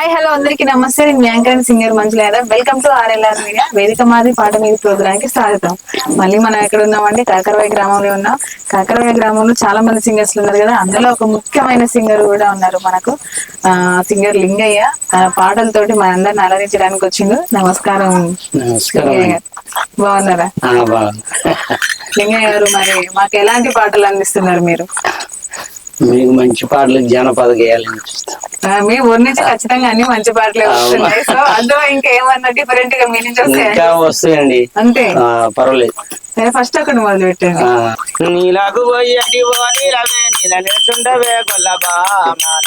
Hi hello అందరికి నమస్తే. నేను anchor singer Manjula Yadav. Welcome to RLR media వేదిక మాది పాట మీద ప్రోగ్రామ్కి స్వాగతం. మళ్ళీ మనం ఎక్కడ ఉన్నామంటే కాకరవాయి గ్రామంలో ఉన్నాం. కాకరవాయి గ్రామంలో చాలా మంది సింగర్స్ ఉన్నారు కదా. అందులో ఒక ముఖ్యమైన సింగర్ కూడా ఉన్నారు మనకు. ఆ సింగర్ లింగయ్య. తన పాటలతోటి మనందరిని అలరించడానికి వచ్చిండు. నమస్కారం. బాగున్నారా. లింగయ్య గారు మరి మాకు ఎలాంటి పాటలు అందిస్తున్నారు మీరు? మీకు మంచి పాటలు జానపద గేయాలని చూస్తాం. ఆ, మీ ఊరి నుంచి ఖచ్చితంగా అన్ని మంచి పాటలే వస్తున్నాయి. సో అందులో ఇంకా ఏమన్నా డిఫరెంట్గా మీ నుంచి ఇంకా వస్తాయి వస్తాయండి. అంతే. పర్వాలేదు. ఫస్ట్ అక్కడ మొదలు పెట్టండి ఆ, నీలాగు పోయేటి ఓ నీలవే నీల నిలుచుండవే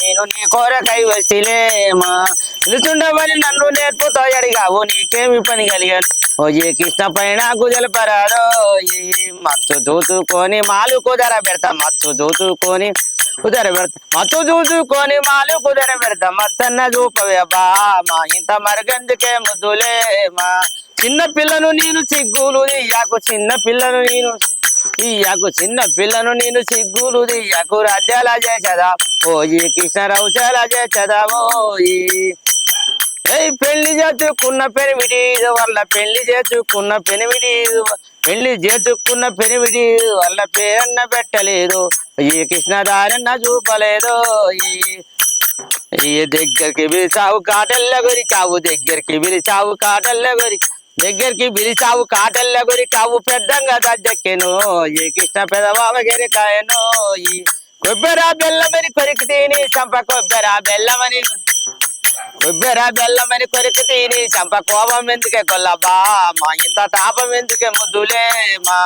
నేను నీ కోరకై వసిలేమా. నిలుచుండవని నన్ను నేర్పుతో అడిగావు నీకేమి పని కలిగాను? ఓ ఏ కృష్ణ పైన గుజలు పరారో ఈ మత్తు చూసుకొని మాలు కుదర పెడతా మత్తు చూసుకొని కుదర పెడతా. మత్తు చూసుకొని మాలు కుదర పెడతా. మత్తన్న చూపవే బా మా ఇంత మరగందుకే ముద్దులేమా చిన్న పిల్లను నేను చిగ్గులు ఇయ్యాకు చిన్న పిల్లను నేను ఇయ్యాకు చిన్న పిల్లను నేను సిగ్గులు ఇయ్యాకు రాజ్యాల చేసదా ఓ ఈ కృష్ణరావు చాలా చేసదా ఓ ఈ ఏయ్ పెళ్ళి చేసుకున్న పెనిమిటి వల్ల పెళ్ళి చేసుకున్న పెనిమిటి పెళ్ళి చేసుకున్న పెనిమిటి వల్ల పేరన్న పెట్టలేదు. ఈ కృష్ణదారన్న చూపలేదు. ఈ ఈ దగ్గరికి పిలిచావు కాటల్ల గురి కావు దగ్గరికి పిలిచావు కాటల్ల గురి దగ్గరికి పిలిచావు కాటల్ల గురి కావు పెద్దంగా దద్దెక్కెను ఈ కృష్ణ పెదవామ గెరికాయను. ఈ కొబ్బెరా బెల్లమని కొరికి తిని చంప కొబ్బెరా బెల్లమని కొబ్బెరా బెల్లమని కొరికి తిని చంప కోపం ఎందుకే కొల్లబా మా ఇంత తాపం ఎందుకే ముద్దులే మా?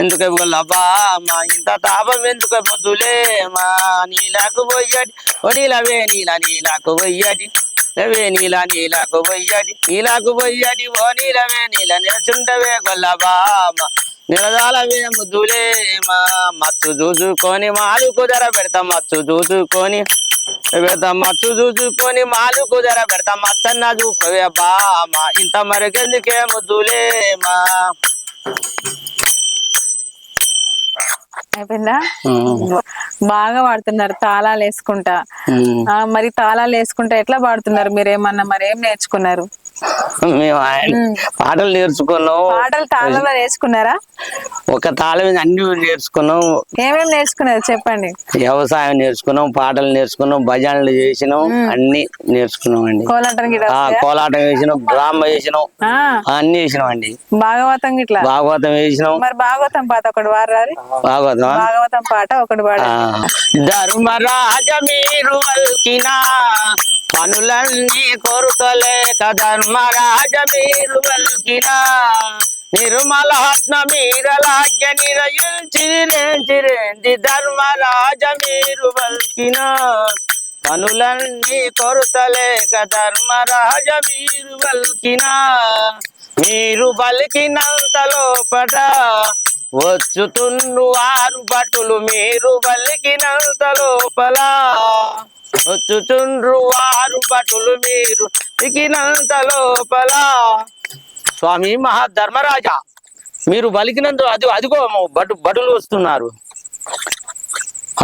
ఎందుకే కొల్లబా మా ఇంత తాపం ఎందుకే ముద్దులేమా నీలకు పోయ్యటి. నీలా నీలాకు నీల నీలకు పోయ్యటి. లవే నీల నీలకు పోయ్యటి. నీలకు పోయ్యటి. ఓ నీలవే నీల నిలచుండవే కొల్లబా మా? నిలదాలవే ముద్దులేమా మత్తు చూసుకొని మాలు కుదర పెడతా మత్తు చూసుకొని మత్తు చూసుకొని మాలు కుదర పెడతా మత్తన్న చూపవే బా మా ఇంత మరికెందుకే ముద్దులేమా అయిపోయిందా? బాగా పాడుతున్నారు తాళాలు వేసుకుంటా ఆ, మరి తాళాలు వేసుకుంటా ఎట్లా పాడుతున్నారు మీరు ఏమన్నా మరి ఏం నేర్చుకున్నారు? మేము ఆయన పాటలు నేర్చుకున్నాం. పాటలు తాళాలు వేసుకున్నారా ఒక తాళం అన్ని నేర్చుకున్నాం. ఏమేం నేర్చుకున్నారు చెప్పండి? వ్యవసాయం నేర్చుకున్నాం పాటలు నేర్చుకున్నాం భజనలు చేసినాం అన్ని నేర్చుకున్నాం అండి కోలాటం గిట్ల ఆ కోలాటం వేసినాం డ్రామా వేసినాం ఆ, అన్ని వేసినాం అండి భాగవతం గిట్లా? భాగవతం వేసినాం మరి భాగవతం పాట ఒకటి వారాలి భాగవతం భాగవతం పాట ఒకటి పాడ. ధర్మరాజ మీరు పనులన్నీ కోరుతలేక ధర్మరాజ మీరు వల్కిన నిర్మలాత్మ మీరలాగ్య నిరయించిరేంచిరేంది ధర్మరాజ మీరు వల్కిన. పనులన్నీ కొరతలేక ధర్మరాజ మీరు వల్కిన. మీరు బలికినంత లోపట వచ్చుతున్ను ఆరు భటులు మీరు బలికినంత లోపల. వచ్చుచుండ్రు ఆరు భటులు మీరు బలికినంత లోపల. స్వామి మహాధర్మరాజా మీరు బలికినంత అది అదిగో బటు భటులు వస్తున్నారు.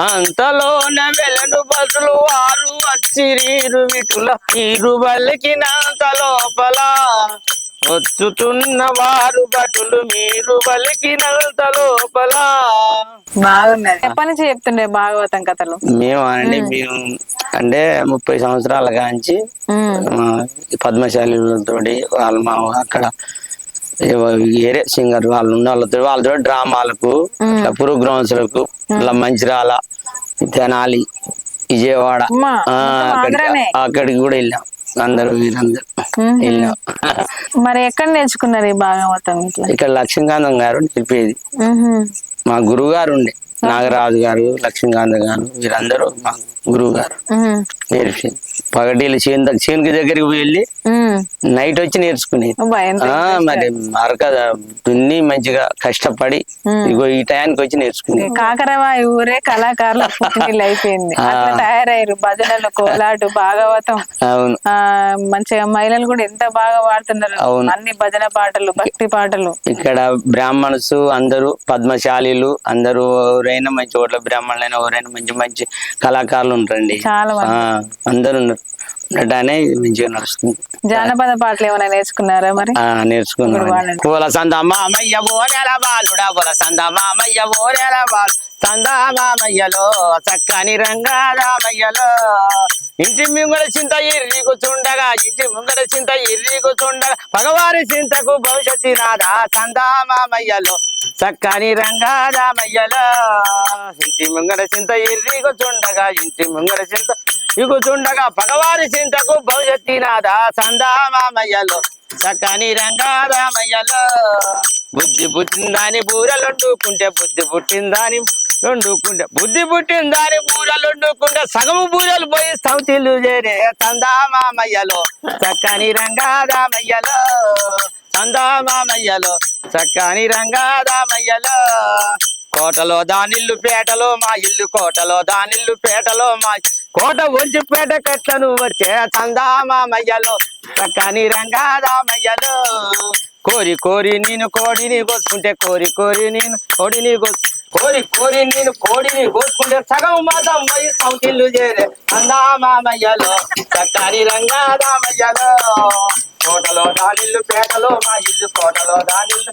అంతలోన వెలను బసులు వారు వచ్చిరీరు విటుల ఈరు బలికినంత లోపల. వచ్చుతున్న వారు బటులు మీరు బలికినంత లోపల. బాగున్నది ఎప్పటి నుంచి చెప్తుండే భాగవతం కథలు? మేము అండి మేము అంటే ముప్పై సంవత్సరాల కాంచి ఉమ్, పద్మశాలితోటి వాళ్ళు మా అక్కడ ఏరే సింగర్ వాళ్ళు ఉన్న వాళ్ళతో వాళ్ళతో డ్రామాలకు ఇట్లా ప్రోగ్రామ్స్లకు ఇట్లా మంచిరాల తెనాలి విజయవాడ. అక్కడికి కూడా వెళ్ళాం. అందరూ వీరందరూ మరి ఎక్కడ నేర్చుకున్నారు ఈ భాగవతం ఇట్లా ఇక్కడ లక్ష్మీకాంతం గారు నేర్పేది. మా గురువు గారు ఉండే నాగరాజు గారు లక్ష్మీకాంతం గారు వీరందరూ మా గురువు గారు. నేర్పింది పగటిల్లు చేను చేనుకి దగ్గరికి వెళ్ళి. నైట్ వచ్చి నేర్చుకునేది. మరి మరక దున్ని మంచిగా కష్టపడి ఇగో ఈ టయానికి వచ్చి నేర్చుకునేది. కాకరవాయి ఊరే కళాకారుల అయిపోయింది. అట్లా తయారయ్యారు భజనలు కోలాటు భాగవతం. అవును. మంచిగా మహిళలు కూడా ఎంత బాగా పాడుతున్నారు. అవును. అన్ని భజన పాటలు భక్తి పాటలు. ఇక్కడ బ్రాహ్మణ్స్ అందరూ పద్మశాలీలు అందరూ ఎవరైనా మంచి ఓట్ల బ్రాహ్మణులైనా ఎవరైనా మంచి మంచి కళాకారులు ఉంటారండి. చాలా అందరూ ఉన్నారు. అట్లానే మంచిగా నడుస్తుంది జానపద పాటలు ఏమైనా నేర్చుకున్నారా మరి? నేర్చుకున్నాను. వాడండి. పూల సంద మామయ్య ఓరెల బాలుడా. పూల సంద మామయ్య ఓరెల బాలు. సంద మామయ్యలో చక్కని రంగా రామయ్యలో ఇంటి ముంగడ చింత ఇర్రి కూర్చుండగా ఇంటి ముంగడ చింత ఇర్రి కూర్చుండగా పగవారి చింతకు భవిష్యత్తు నాదా సంద మామయ్యలో చక్కని రంగా రామయ్యలో ఇంటి ముంగడ చింత ఇర్రి కూర్చుండగా ఇంటి ముంగడ చింత ఇగుచుండగా పగవారి చింతకు భవిష్యత్తినాథ నాదా మామయ్యలో చక్కని రంగారామయ్యలో. బుద్ధి పుట్టిందాని బూరలొండుకుంటే బుద్ధి పుట్టిందాని వండుకుంటే బుద్ధి పుట్టిందని బూరలొండుకుంటే సగము బూరలు పోయి సౌతిల్లు చేరే సందా మామయ్యలో చక్కని రంగా రామయ్యలో మామయ్యలో చక్కని రంగారామయ్యలో. కోటలో దానిల్లు పేటలో మా ఇల్లు కోటలో దానిల్లు పేటలో మా కోట ఒంచి కట్టను వచ్చే చందామామయ్యలో చక్కని రంగారామయ్యలో. కోరి కోరి నేను కోడిని కోసుకుంటే కోరి కోరి నేను కోడిని కోరి కోరి నేను కోడిని కోసుకుంటే సగం మాతం పోయి సౌతిల్లు చేరే చందామామయ్యలో చక్కని రంగారామయ్యలో. కోటలో దానిల్లు పేటలో మా ఇల్లు కోటలో దానిల్లు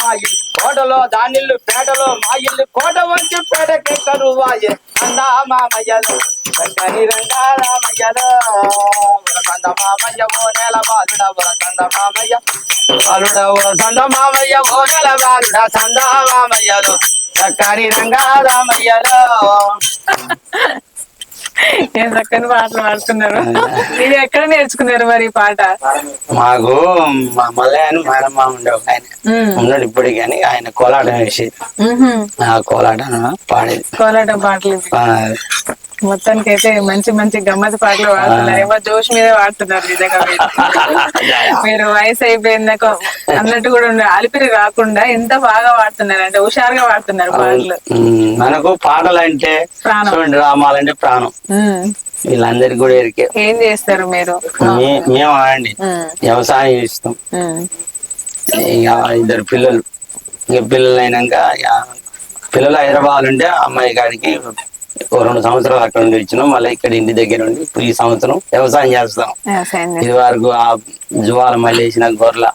మా ఇల్లు. కోటలో దానిల్లు పేటలో మా ఇల్లు కోట వంచి పేటకి కరువాయే. అందా మామయ్యలు చక్కని రంగా రామయ్యలు. ఉరకంద మామయ్య ఓ నెల బాలుడ ఉరకంద మామయ్య. బాలుడ ఉరకంద మామయ్య ఓ నెల బాలుడ సంద మామయ్యలు చక్కని రంగారామయ్యలు ఏం చక్కని పాటలు పాడుతున్నారు. మీరు ఎక్కడ నేర్చుకున్నారు మరి పాట? మాకు మా మల్లయ్య అని మేనమ్మ ఉండే ఒక ఆయన. ఉన్నాడు ఇప్పటికి కానీ ఆయన కోలాటం వేసేది. ఉహుం. ఆ కోలాటం పాడేది. కోలాటం పాటలు. మొత్తానికి అయితే మంచి మంచి గమ్మత్ పాటలు పాడుతున్నారు. ఏమో జోష్ మీద పాడుతున్నారు నిజంగా మీరు. వయసు అయిపోయిందాక అన్నట్టు కూడా అలిపిరి రాకుండా ఎంత బాగా పాడుతున్నారు అంటే హుషారుగా పాడుతున్నారు పాటలు. మనకు పాటలు అంటే ప్రాణం. చూడండి డ్రామాలంటే ప్రాణం. వీళ్ళందరికీ కూడా ఎరికే ఏం చేస్తారు మీరు? మేము అండి. వ్యవసాయం చేస్తాం. ఇక ఇద్దరు పిల్లలు. ఇక పిల్లలు అయినాక పిల్లలు హైదరాబాద్ ఉంటే అమ్మాయి గారికి ఓ రెండు సంవత్సరాలు అక్కడ నుండి వచ్చినాం. మళ్ళీ ఇక్కడ ఇంటి దగ్గర ఉండి ఇప్పుడు ఈ సంవత్సరం వ్యవసాయం చేస్తాం. ఇది వరకు ఆ జువాల మళ్ళీ వేసిన గొర్రెల.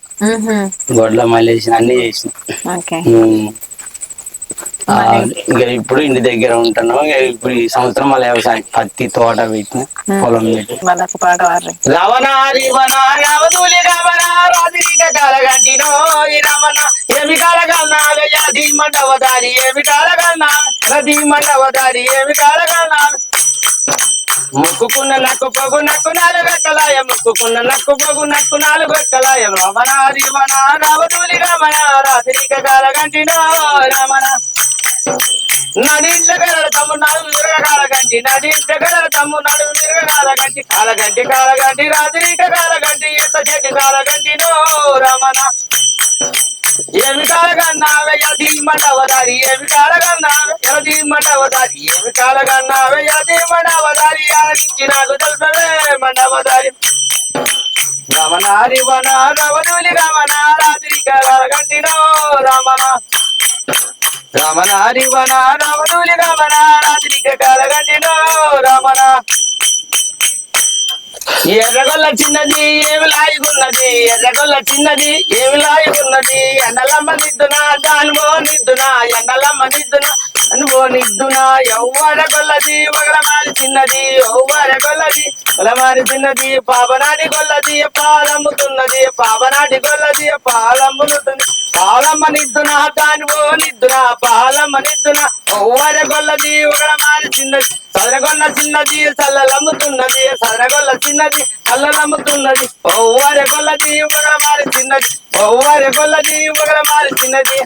గొడ్ల మళ్ళీ వేసిన అన్ని చేసిన. ఇక ఇప్పుడు ఇంటి దగ్గర ఉంటున్నాం. ఇప్పుడు ఈ సంవత్సరం మళ్ళీ వ్యవసాయం పత్తి తోట పెట్టిన పొలం రమణ ఏమి కలగన్నా వేయాది మండవదారి ఏమి కలగన్నా నది మండవదారి ఏమి కలగన్నా. ముక్కుకున్న నక్కు పొగు నక్కు నాలుగు ఎక్కలాయ ముక్కుకున్న నక్కు పొగు నక్కు నాలుగు ఎక్కలాయ రమణ రివణ రవదులి రమణ రాత్రిక కలగంటినో రమణ. నడింట గల తమ్ము నడుము కాలగంటి నడింట గల తమ్ము నడుము కాలగంటి కాలగంటి కాలగంటి రాత్రిక కాలగంటి ఎంత చెట్టు కాలగంటి నో రమణ. ఏమి కాలగన్నావే యది ఏమి కాలగన్నావే యది ఏమి కాలగన్నావే యది ఆలకించి నాకు తెలుసవే మండవదారి రమణారి వన రవదులి రమణ రాత్రిక కాలగంటినో రమణ. రమణ రివణ వన రమణులి రమణ రాత్రిక కాలగంటినో రమణ. ఎర్రగొల్ల చిన్నది ఏమి లాగున్నది ఎర్రగొల్ల చిన్నది ఏమి లాగున్నది ఎండలమ్మ నిద్దునా దానిమో నిద్దునా ఎండలమ్మ నిద్దునా అనుభో నిద్దునా? ఎవ్వర గొల్లది ఒకలమారి చిన్నది ఎవ్వర గొల్లది ఒకలమారి చిన్నది పాపనాటి కొల్లది పాలమ్ముతున్నది పాపనాటి కొల్లది పాలమ్ముతుంది పాలమ్మ నిద్దునా? ఓ నిద్దునా? పాలమ్మ నిద్దునా? ఒవ్వర గొల్లది ఒకలమారి చిన్నది చదరగొల్ల చిన్నది చల్లలమ్ముతున్నది చదరగొల్ల చిన్నది చల్లలమ్ముతున్నది. ఒవ్వర గొల్లది ఒకలమారి చిన్నది ఒవ్వర గొల్లది ఒకలమారి చిన్నది.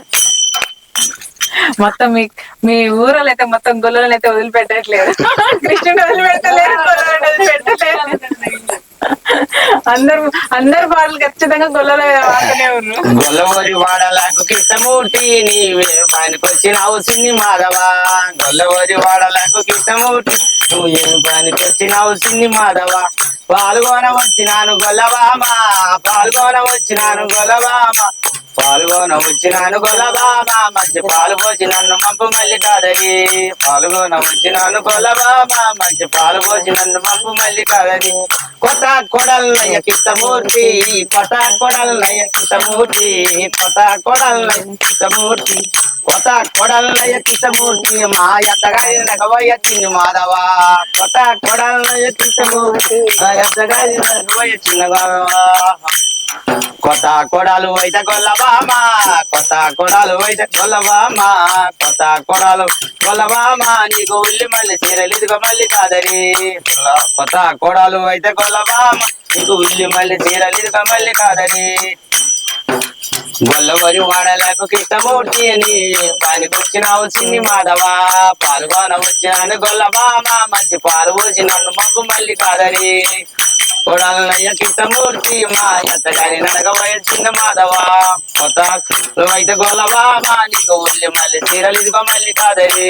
మొత్తం మీ మీ ఊరలో అయితే మొత్తం గొల్లలను అయితే వదిలిపెట్టట్లేదు. కృష్ణుడు వదిలిపెట్టలేదు అందరు అందరు పాటలు ఖచ్చితంగా గొల్లల వాడుతూనే ఉన్నారు. గొల్లవరి వాడలకు కిష్టమూర్తి నీవే పనికొచ్చినావు సిన్ని మాధవా. గొల్లవరి వాడలకు కిష్టమూర్తి నువ్వు ఏం పనికొచ్చినావు సిన్ని మాధవా. పాల్గొన వచ్చినాను గొల్లవామ పాల్గొన వచ్చినాను గొల్లవామ. పాల్గొన వచ్చినాను గొల్లబామ మంచి పాలు పోసి నన్ను మంపు మళ్ళీ కాదరి పాల్గొన వచ్చినాను బాబా మంచి పాలు పోసి నన్ను మంపు మళ్ళీ కాదరి కొత్త కొడలయ్య కిష్టమూర్తి కొత్త కొడలయ్య కిష్టమూర్తి కొత్త కొడలయ్య కిష్టమూర్తి కొత్త కొడలయ్య కిష్టమూర్తి మా ఎత్తగారి నగవయ్య తిని మాధవ. కొత్త కొడలయ్య కిష్టమూర్తి మా ఎత్తగారి నగవయ్య చిన్నగా కొత్త కొడాలు అయితే గొల్లబామ కొత్త కొడాలు అయితే గొల్లబామ కొత్త కొడాలు గొల్లబామ నీకు ఉల్లి మళ్ళీ చీరలు ఇదిగో మళ్ళీ కాదరి కొత్త కొడాలు అయితే గొల్లవామ నీకు ఉల్లి మళ్ళీ చీరలు ఇదిగో మళ్ళీ కాదరి గొల్లవరి వాడలేక కృష్ణమూర్తి అని పనికి వచ్చినావు చిన్ని మాధవ పాల్గొన వచ్చినాను గొల్లబామ మంచి పాలు పోసి నన్ను మగ్గు మళ్ళీ కాదని కొడాలయ్య కృష్ణమూర్తి మా ఎత్తగాని నడక చిన్న మాధవ. కొత్త అయితే గొల్లబామ నీకు ఉల్లి మళ్ళీ చీరలు ఇదిగో మళ్ళీ కాదరి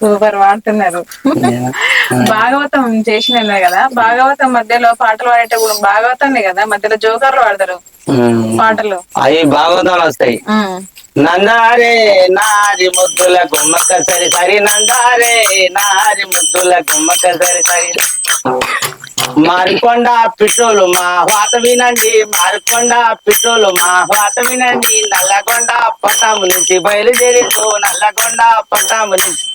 సూపర్ వాడుతున్నారు భాగవతం చేసిన కదా. భాగవతం మధ్యలో పాటలు పాడేటప్పుడు భాగవతాన్ని కదా మధ్యలో జోకర్లు వాడతారు పాటలు. అవి భాగవతాలు వస్తాయి. నందారే నారి ముద్దుల గుమ్మక్క సరి సరి. నందారే నారి ముద్దుల గుమ్మక్క సరి సరి. మారికొండ పిట్టోలు మా వాత వినండి. మారికొండ పిట్టోలు మా వాత వినండి. నల్లగొండ పట్టాము నుంచి బయలుదేరిందో నల్లగొండ పట్టాము నుంచి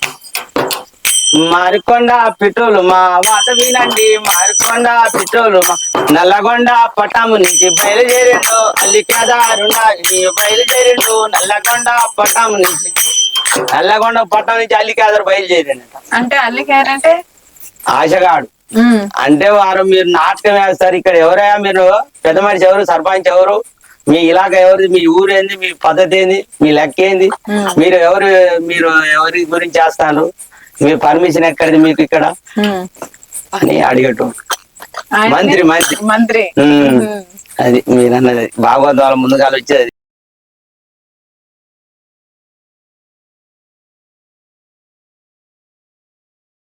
మారికొండ పిట్టోలు మా వాత వినండి. మారికొండ పిట్టోలు మా నల్లగొండ పట్టాము నుంచి బయలుదేరిండు. అల్లికేదారుండ బయలుదేరిండు. నల్లగొండ పట్టాము నుంచి నల్లగొండ పట్టం నుంచి అల్లికేదారు బయలుదేరిండు అంటే అల్లికారంటే ఆశగాడు. అంటే వారు మీరు నాటకం వేస్తారు. ఇక్కడ ఎవరయ్యా మీరు? పెద్ద మనిషి ఎవరు? సర్పంచ్ ఎవరు? మీ ఇలాగ ఎవరు మీ ఊరేంది? మీ పద్ధతి ఏంది? మీ లెక్క ఏంది. మీరు ఎవరు? మీరు ఎవరి గురించి చేస్తారు? మీ పర్మిషన్ ఎక్కడిది మీకు ఇక్కడ. అని అడిగటం ఆయన్ని- మంత్రి మంత్రి. మంత్రి. అది మీరు అన్నది భాగవతాల ముందుగా వచ్చేది.